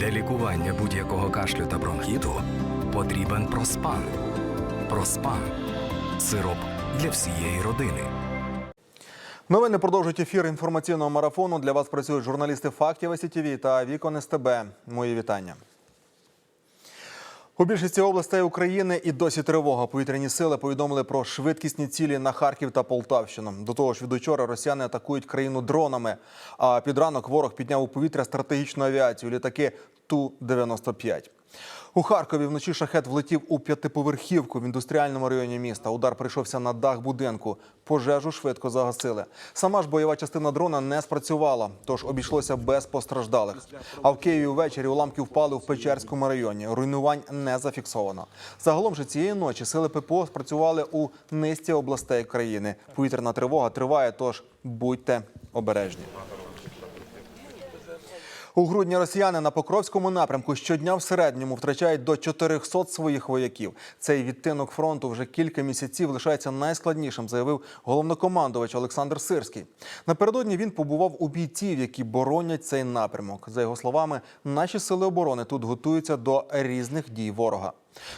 Для лікування будь-якого кашлю та бронхіту потрібен проспан. Проспан сироп для всієї родини. Новини продовжують ефір інформаційного марафону. Для вас працюють журналісти фактів СІТВ та Вікон СТБ. Мої вітання. У більшості областей України і досі тривога. Повітряні сили повідомили про швидкісні цілі на Харків та Полтавщину. До того ж, від учора росіяни атакують країну дронами. А під ранок ворог підняв у повітря стратегічну авіацію літаки Ту-95. У Харкові вночі шахет влетів у п'ятиповерхівку в індустріальному районі міста. Удар прийшовся на дах будинку. Пожежу швидко загасили. Сама ж бойова частина дрона не спрацювала, тож обійшлося без постраждалих. А в Києві ввечері уламки впали в Печерському районі. Руйнувань не зафіксовано. Загалом же цієї ночі сили ППО спрацювали у низці областей країни. Повітряна тривога триває, тож будьте обережні. У грудні росіяни на Покровському напрямку щодня в середньому втрачають до 400 своїх вояків. Цей відтинок фронту вже кілька місяців лишається найскладнішим, заявив головнокомандувач Олександр Сирський. Напередодні він побував у бійців, які боронять цей напрямок. За його словами, наші сили оборони тут готуються до різних дій ворога.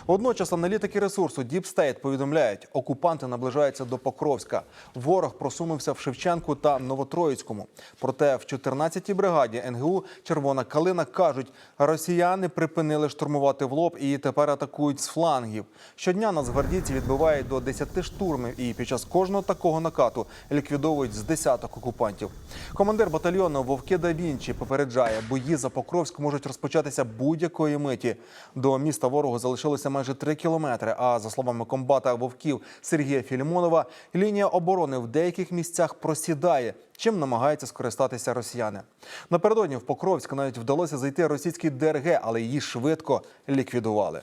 Водночас аналітики ресурсу State повідомляють, окупанти наближаються до Покровська. Ворог просунувся в Шевченку та Новотроїцькому. Проте в 14-й бригаді НГУ Червона Калина кажуть, росіяни припинили штурмувати в лоб і тепер атакують з флангів. Щодня нацгвардійці відбивають до 10 штурмів, і під час кожного такого накату ліквідовують з десяток окупантів. Командир батальйону Вовки да Вінчі попереджає, бої за Покровськ можуть розпочатися будь-якої миті. До міста ворогу залишилося майже 3 кілометри. А за словами комбата вовків Сергія Філімонова, лінія оборони в деяких місцях просідає. Чим намагаються скористатися росіяни напередодні в Покровськ навіть вдалося зайти російській ДРГ, але її швидко ліквідували.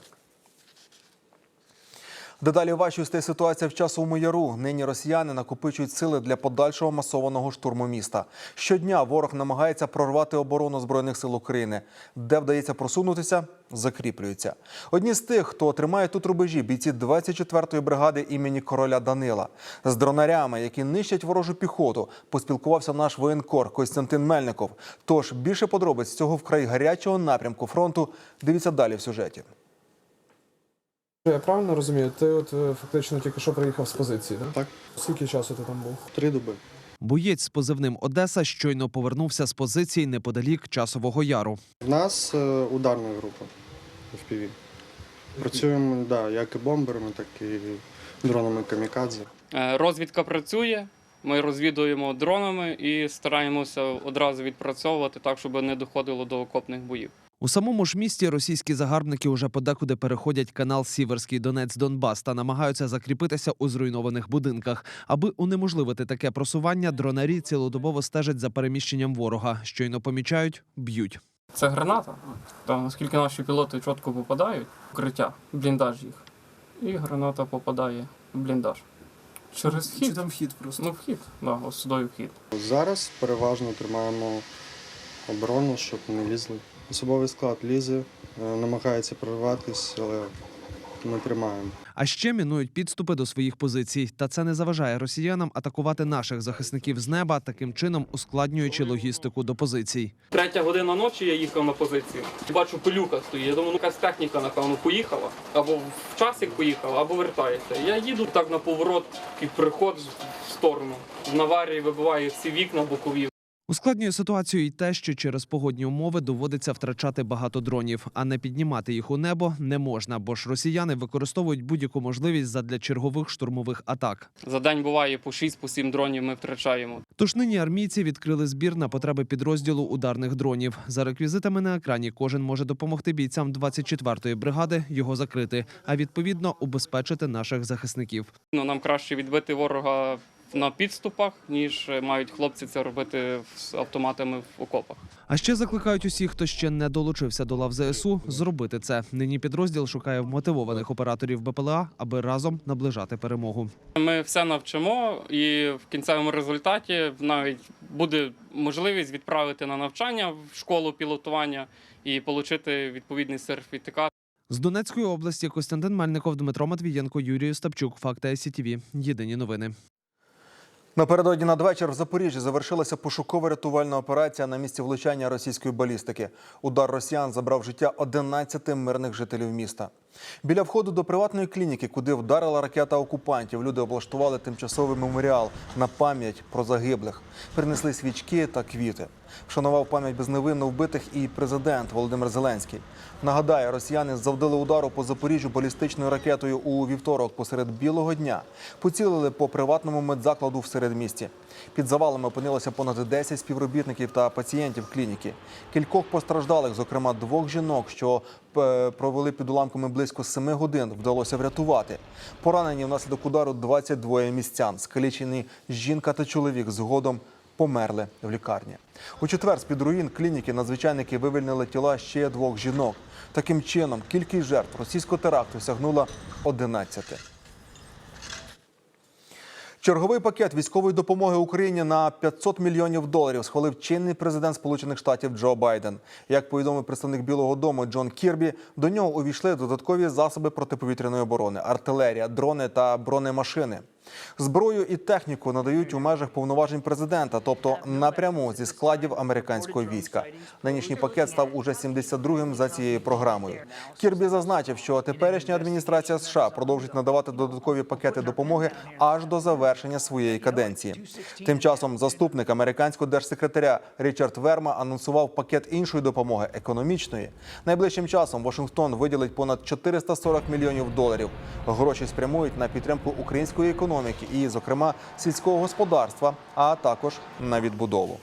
Дедалі важчою стає ситуація в часовому яру. Нині росіяни накопичують сили для подальшого масованого штурму міста. Щодня ворог намагається прорвати оборону збройних сил України. Де вдається просунутися, закріплюються. Одні з тих, хто тримає тут рубежі, бійці 24-ї бригади імені короля Данила. З дронарями, які нищать ворожу піхоту, поспілкувався наш воєнкор Костянтин Мельников. Тож більше подробиць цього вкрай гарячого напрямку фронту дивіться далі в сюжеті. Я правильно розумію? Ти от е, фактично тільки що приїхав з позиції, так? Так. Скільки часу ти там був? Три доби. Боєць з позивним Одеса щойно повернувся з позицій неподалік часового яру. В нас е, ударна група FPV. Працюємо да, як і бомберами, так і дронами камікадзе. Е, Розвідка працює. Ми розвідуємо дронами і стараємося одразу відпрацьовувати так, щоб не доходило до окопних боїв. У самому ж місті російські загарбники уже подекуди переходять канал Сіверський Донець Донбас та намагаються закріпитися у зруйнованих будинках. Аби унеможливити таке просування, дронарі цілодобово стежать за переміщенням ворога. Щойно помічають, б'ють. Це граната. Там, наскільки наші пілоти чітко попадають, укриття, бліндаж їх. І граната попадає в бліндаж. Через вхід. Чи там вхід просто? Ну, вхід, да, ось сюди вхід. Зараз переважно тримаємо оборону, щоб не лізли. Особовий склад лізе, е, намагається прорватися, але ми тримаємо. А ще мінують підступи до своїх позицій. Та це не заважає росіянам атакувати наших захисників з неба, таким чином ускладнюючи логістику до позицій. Третя година ночі я їхав на позицію. Бачу, пилюка стоїть. Я думаю, ну якась техніка, напевно, поїхала. Або в часик поїхала, або вертається. Я їду так на поворот і приход в сторону. В наварії вибиває всі вікна бокові. Ускладнює ситуацію і те, що через погодні умови доводиться втрачати багато дронів, а не піднімати їх у небо не можна, бо ж росіяни використовують будь-яку можливість задля чергових штурмових атак. За день буває по 6-7 дронів ми втрачаємо. Тож нині армійці відкрили збір на потреби підрозділу ударних дронів. За реквізитами на екрані кожен може допомогти бійцям 24-ї бригади його закрити, а відповідно убезпечити наших захисників. Ну, нам краще відбити ворога на підступах, ніж мають хлопці це робити з автоматами в окопах. А ще закликають усіх, хто ще не долучився до лав ЗСУ, зробити це. Нині підрозділ шукає мотивованих операторів БПЛА, аби разом наближати перемогу. Ми все навчимо, і в кінцевому результаті навіть буде можливість відправити на навчання в школу пілотування і отримати відповідний сертифікат. З Донецької області Костянтин Мельников, Дмитро Матвієнко, Юрій Остапчук. Факти СІТВ. Єдині новини. Напередодні надвечір в Запоріжжі завершилася пошуково-рятувальна операція на місці влучання російської балістики. Удар росіян забрав життя 11 мирних жителів міста. Біля входу до приватної клініки, куди вдарила ракета окупантів, люди облаштували тимчасовий меморіал на пам'ять про загиблих. Принесли свічки та квіти. Вшанував пам'ять безневинно вбитих і президент Володимир Зеленський. Нагадаю, росіяни завдали удару по Запоріжжю балістичною ракетою у вівторок посеред білого дня. Поцілили по приватному медзакладу в середмісті. Під завалами опинилося понад 10 співробітників та пацієнтів клініки. Кількох постраждалих, зокрема двох жінок, що е, провели під уламками близько 7 годин, вдалося врятувати. Поранені внаслідок удару 22 містян. Скалічені жінка та чоловік згодом померли в лікарні. У четвер з-під руїн клініки надзвичайники вивільнили тіла ще двох жінок. Таким чином, кількість жертв російського теракту сягнула 11. Черговий пакет військової допомоги Україні на 500 мільйонів доларів схвалив чинний президент Сполучених Штатів Джо Байден. Як повідомив представник Білого Дому Джон Кірбі, до нього увійшли додаткові засоби протиповітряної оборони, артилерія, дрони та бронемашини. Зброю і техніку надають у межах повноважень президента, тобто напряму зі складів американського війська. Нинішній пакет став уже 72-м за цією програмою. Кірбі зазначив, що теперішня адміністрація США продовжить надавати додаткові пакети допомоги аж до завершення своєї каденції. Тим часом заступник американського держсекретаря Річард Верма анонсував пакет іншої допомоги економічної. Найближчим часом Вашингтон виділить понад 440 мільйонів доларів. Гроші спрямують на підтримку української економіки і, зокрема, сільського господарства, а також на відбудову.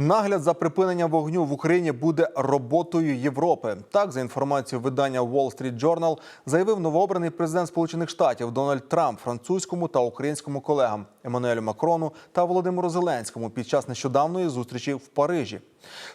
Нагляд за припиненням вогню в Україні буде роботою Європи. Так, за інформацією видання Wall Street Journal, заявив новообраний президент Сполучених Штатів Дональд Трамп французькому та українському колегам Еммануелю Макрону та Володимиру Зеленському під час нещодавної зустрічі в Парижі.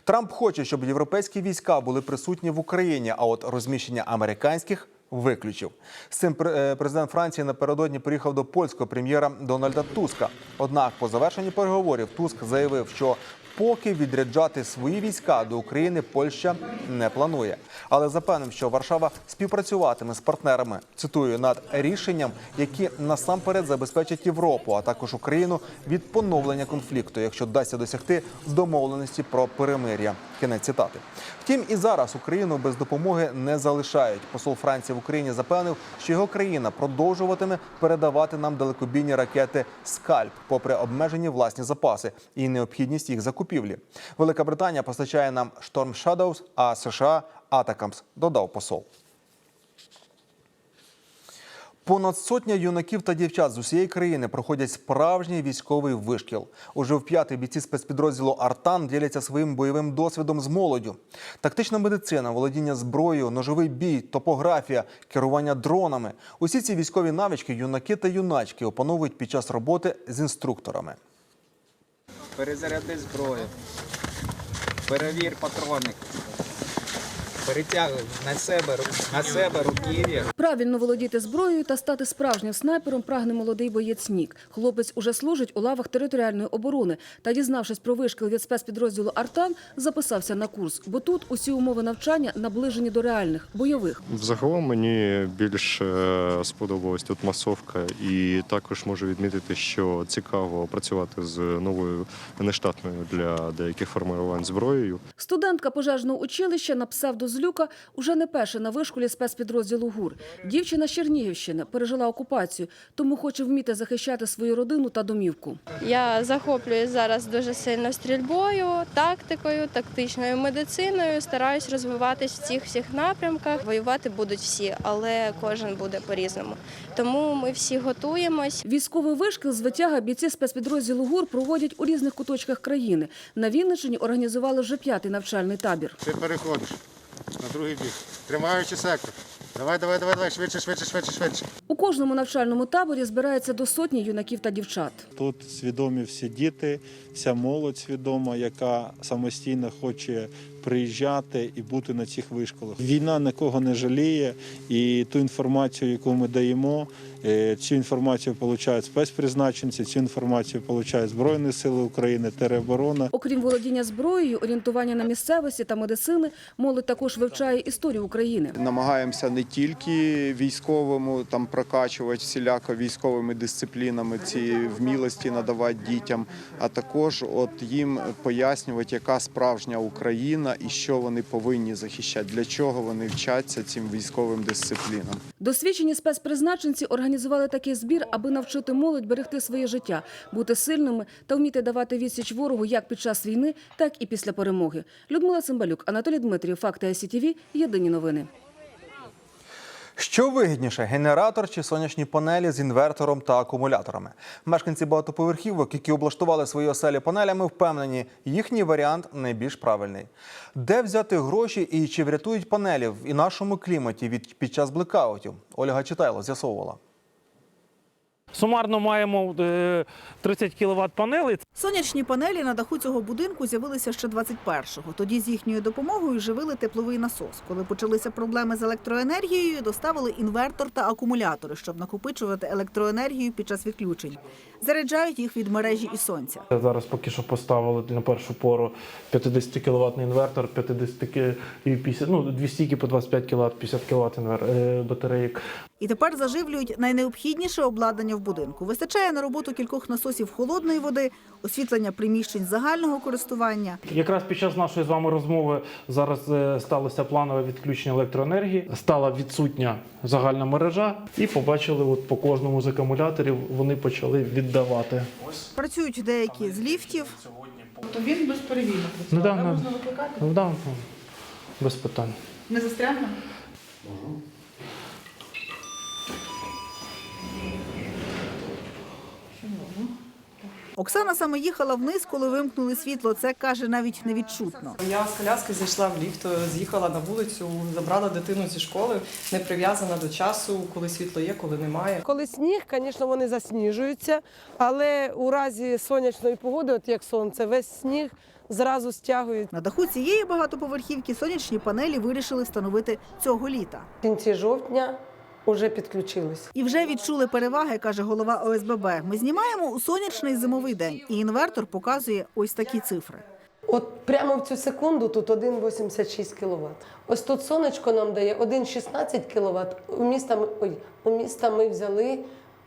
Трамп хоче, щоб європейські війська були присутні в Україні, а от розміщення американських виключив. З цим е, президент Франції напередодні приїхав до польського прем'єра Дональда Туска. Однак, по завершенні переговорів Туск заявив, що поки відряджати свої війська до України Польща не планує, але запевнив, що Варшава співпрацюватиме з партнерами. Цитую над рішенням, які насамперед забезпечать Європу, а також Україну від поновлення конфлікту, якщо вдасться досягти домовленості про перемир'я. Кінець цитати. Втім, і зараз Україну без допомоги не залишають. Посол Франції в Україні запевнив, що його країна продовжуватиме передавати нам далекобійні ракети Скальп, попри обмежені власні запаси і необхідність їх закупівлі. Велика Британія постачає нам Storm Shadows, а США Атакамс, додав посол. Понад сотня юнаків та дівчат з усієї країни проходять справжній військовий вишкіл. Уже в п'ятий бійці спецпідрозділу Артан діляться своїм бойовим досвідом з молоддю. Тактична медицина, володіння зброєю, ножовий бій, топографія, керування дронами. Усі ці військові навички юнаки та юначки опановують під час роботи з інструкторами. Перезаряди зброю. Перевір патрони. Перетягуй на себе, ру- на себе руків'я. Правильно володіти зброєю та стати справжнім снайпером прагне молодий боєць Нік. Хлопець уже служить у лавах територіальної оборони та, дізнавшись про вишкіл від спецпідрозділу Артан, записався на курс, бо тут усі умови навчання наближені до реальних бойових. Взагалом мені більш е, сподобалась тут масовка, і також можу відмітити, що цікаво працювати з новою нештатною для деяких формувань зброєю. Студентка пожежного училища на псевдозлюка уже не перша на вишколі спецпідрозділу ГУР. Дівчина з Чернігівщини пережила окупацію, тому хоче вміти захищати свою родину та домівку. Я захоплююсь зараз дуже сильно стрільбою, тактикою, тактичною медициною. Стараюсь розвиватись в цих всіх напрямках. Воювати будуть всі, але кожен буде по-різному. Тому ми всі готуємось. Військовий вишкіл з витяга бійці спецпідрозділу ГУР проводять у різних куточках країни. На Вінниччині організували вже п'ятий навчальний табір. Ти переходиш на другий бік, тримаючи сектор. Давай, давай, давай, давай, швидше, швидше, швидше, швидше. У кожному навчальному таборі збирається до сотні юнаків та дівчат. Тут свідомі всі діти, вся молодь свідома, яка самостійно хоче приїжджати і бути на цих вишколах. Війна нікого не жаліє, і ту інформацію, яку ми даємо, Цю інформацію отримують спецпризначенці, цю інформацію отримують Збройні Сили України, тероборона. Окрім володіння зброєю, орієнтування на місцевості та медицини, молодь також вивчає історію України. Намагаємося не тільки військовому там прокачувати всіляко військовими дисциплінами ці вмілості надавати дітям, а також от їм пояснювати, яка справжня Україна і що вони повинні захищати, для чого вони вчаться цим військовим дисциплінам. Досвідчені спецпризначенці організували такий збір, аби навчити молодь берегти своє життя, бути сильними та вміти давати відсіч ворогу як під час війни, так і після перемоги. Людмила Цимбалюк, Анатолій Дмитрів, Факти СІТВ, Єдині новини. Що вигідніше генератор чи сонячні панелі з інвертором та акумуляторами? Мешканці багатоповерхівок, які облаштували свої оселі панелями, впевнені, їхній варіант найбільш правильний. Де взяти гроші і чи врятують панелі в і нашому кліматі від під час блекаутів? Ольга Читайло з'ясовувала. Сумарно маємо е, 30 кВт панелей. Сонячні панелі на даху цього будинку з'явилися ще 21-го. Тоді з їхньою допомогою живили тепловий насос. Коли почалися проблеми з електроенергією, доставили інвертор та акумулятори, щоб накопичувати електроенергію під час відключень. Заряджають їх від мережі і сонця. Зараз поки що поставили на першу пору 50 кВт інвертор, 50 ки- і 50, ну, дві стійки по 25 кВт, 50 кВт е, батареїк. І тепер заживлюють найнеобхідніше обладнання в будинку. Вистачає на роботу кількох насосів холодної води, освітлення приміщень загального користування. Якраз під час нашої з вами розмови зараз е, сталося планове відключення електроенергії, стала відсутня загальна мережа, і побачили, от по кожному з акумуляторів вони почали віддавати. Працюють деякі з ліфтів. Тобто він безперебійно працює. Ну, да, ну. можна викликати? Да, ну, без питань. Не застрягне? Оксана саме їхала вниз, коли вимкнули світло. Це каже навіть невідчутно. Я з коляски зайшла в ліфт, з'їхала на вулицю, забрала дитину зі школи, не прив'язана до часу, коли світло є, коли немає. Коли сніг, звісно, вони засніжуються, але у разі сонячної погоди, от як сонце, весь сніг зразу стягують. На даху цієї багатоповерхівки сонячні панелі вирішили встановити цього літа. В кінці жовтня вже підключились. І вже відчули переваги, каже голова ОСББ. Ми знімаємо у сонячний зимовий день, і інвертор показує ось такі цифри. От прямо в цю секунду тут 1,86 кВт. Ось тут сонечко нам дає 1,16 кВт. У міста ми, ой, у міста ми взяли.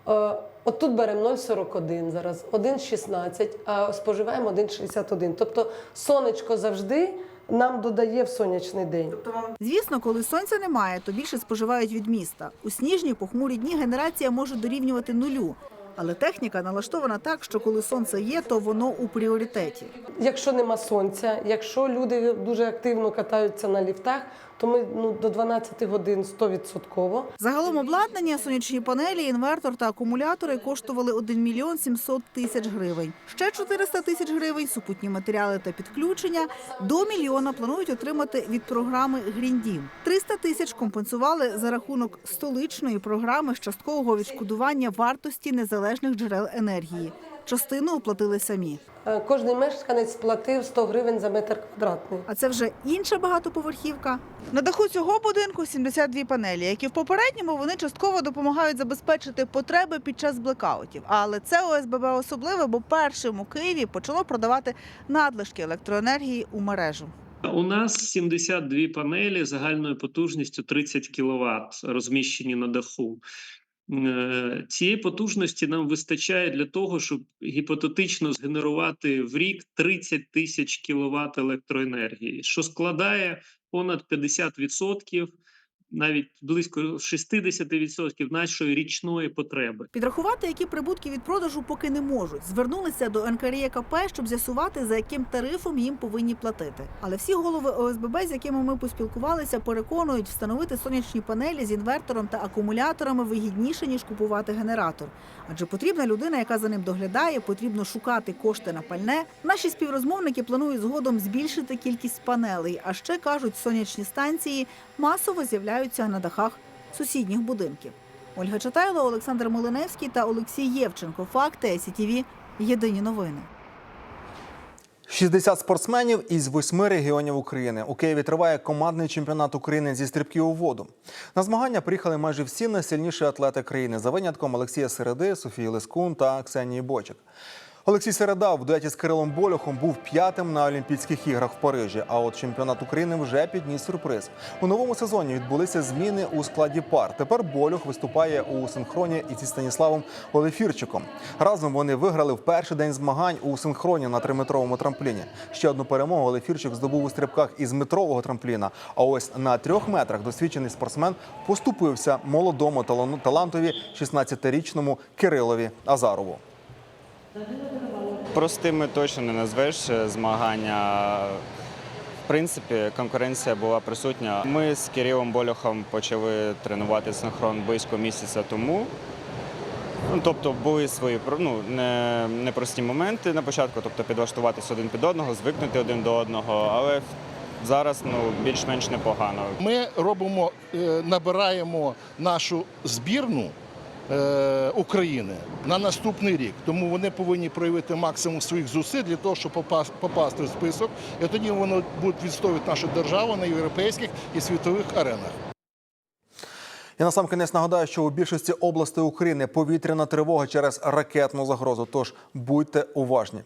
Е, от тут беремо 0,41 зараз, 1,16, а споживаємо 1,61. Тобто сонечко завжди нам додає в сонячний день. Звісно, коли сонця немає, то більше споживають від міста. У сніжні похмурі дні генерація може дорівнювати нулю. Але техніка налаштована так, що коли сонце є, то воно у пріоритеті. Якщо нема сонця, якщо люди дуже активно катаються на ліфтах, то ми ну, до 12 годин 100%. Загалом обладнання, сонячні панелі, інвертор та акумулятори коштували 1 мільйон 700 тисяч гривень. Ще 400 тисяч гривень супутні матеріали та підключення. До мільйона планують отримати від програми «Гріндім». 300 тисяч компенсували за рахунок столичної програми часткового відшкодування вартості незалежних джерел енергії. Частину оплатили самі. Е, Кожний мешканець сплатив 100 гривень за метр квадратний. А це вже інша багатоповерхівка. На даху цього будинку 72 панелі, які в попередньому вони частково допомагають забезпечити потреби під час блекаутів. Але це ОСББ особливе, бо першим у Києві почало продавати надлишки електроенергії у мережу. У нас 72 панелі загальною потужністю 30 кВт розміщені на даху. Е, Цієї потужності нам вистачає для того, щоб гіпотетично згенерувати в рік 30 тисяч кіловат електроенергії, що складає понад 50%, навіть близько 60% нашої річної потреби. Підрахувати, які прибутки від продажу поки не можуть. Звернулися до НКРЄКП, щоб з'ясувати, за яким тарифом їм повинні платити. Але всі голови ОСББ, з якими ми поспілкувалися, переконують, встановити сонячні панелі з інвертором та акумуляторами вигідніше ніж купувати генератор. Адже потрібна людина, яка за ним доглядає, потрібно шукати кошти на пальне. Наші співрозмовники планують згодом збільшити кількість панелей. А ще кажуть, сонячні станції масово з'являються на дахах сусідніх будинків. Ольга Чатайло, Олександр Молиневський та Олексій Євченко. Факти СІТВ. Єдині новини. 60 спортсменів із восьми регіонів України. У Києві триває командний чемпіонат України зі стрибків у воду. На змагання приїхали майже всі найсильніші атлети країни за винятком Олексія Середи, Софії Лискун та Ксенії Бочик. Олексій Середа в дуеті з Кирилом Болюхом був п'ятим на Олімпійських іграх в Парижі. А от чемпіонат України вже підніс сюрприз. У новому сезоні відбулися зміни у складі пар. Тепер Болюх виступає у синхроні із Станіславом Олефірчиком. Разом вони виграли в перший день змагань у синхроні на триметровому трампліні. Ще одну перемогу Олефірчик здобув у стрибках із метрового трампліна. А ось на трьох метрах досвідчений спортсмен поступився молодому талантові 16-річному Кирилові Азарову. Простими точно не назвеш е, змагання. В принципі, конкуренція була присутня. Ми з Кирилом Болюхом почали тренувати синхрон близько місяця тому. Ну, тобто були свої ну, не, непрості моменти на початку, тобто підлаштуватися один під одного, звикнути один до одного, але зараз ну, більш-менш непогано. Ми робимо, е, набираємо нашу збірну України на наступний рік. Тому вони повинні проявити максимум своїх зусиль для того, щоб попасти в список. І тоді вони будуть відстоювати нашу державу на європейських і світових аренах. І на сам кінець нагадаю, що у більшості областей України повітряна тривога через ракетну загрозу. Тож будьте уважні.